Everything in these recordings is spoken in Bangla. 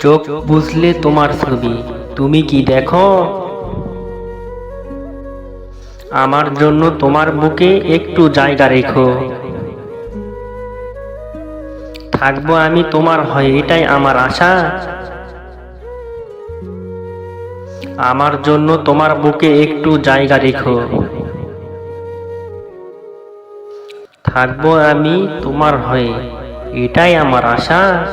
চোখ বুঝলে তোমার ছবি। তুমি কি দেখো? আমার জন্য তোমার বুকে একটু জায়গা রেখো। থাকব আমি তোমার হয়ে, এটাই আমার আশা। আমার জন্য তোমার বুকে একটু জায়গা রেখো। থাকব আমি তোমার হয়ে, এটাই আমার আশা।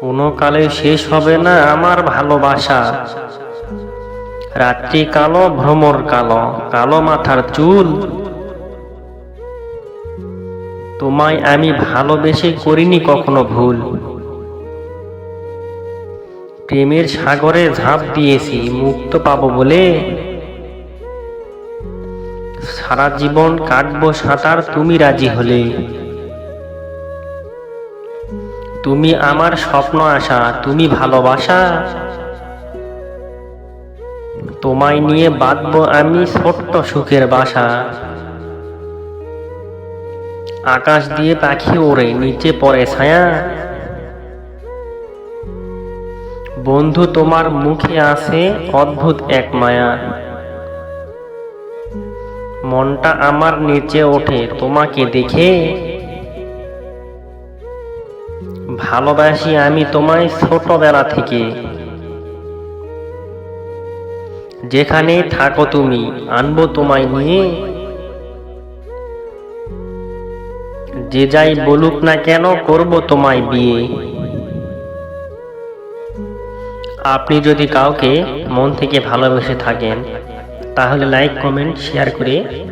কোনো কালে শেষ হবে না আমার ভালোবাসা। রাত্রি কালো, ভ্রমর কালো কালো মাথার চুল। তোমায় আমি ভালোবেসে করিনি কখনো ভুল। প্রেমের সাগরে ঝাঁপ দিয়েছি, মুক্ত পাবো বলে। সারা জীবন কাটবো সাঁতার, তুমি রাজি হলে। তুমি আমার স্বপ্ন আশা, তুমি ভালোবাসা। তোমায় নিয়ে বাঁধবো আমি ছোট্ট সুখের বাসা। আকাশ দিয়ে পাখি ওড়ে, নিচে পড়ে ছায়া। বন্ধু, তোমার মুখে আছে অদ্ভুত এক মায়া। মনটা আমার নিচে ওঠে, তোমাকে দেখে ভালোবাসি আমি তোমায় ছোটবেলা থেকে। যেখানে থাকো তুমি, আনব তোমায় নিয়ে। যে যাই বলুক না কেন করব তোমায় বিয়ে। আপনি যদি কাউকে মন থেকে ভালোবেসে থাকেন, তাহলে লাইক কমেন্ট শেয়ার করে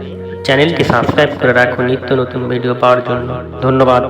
চ্যানেলটি সাবস্ক্রাইব করে রাখুন নিত্য নতুন ভিডিও পাওয়ার জন্য। ধন্যবাদ।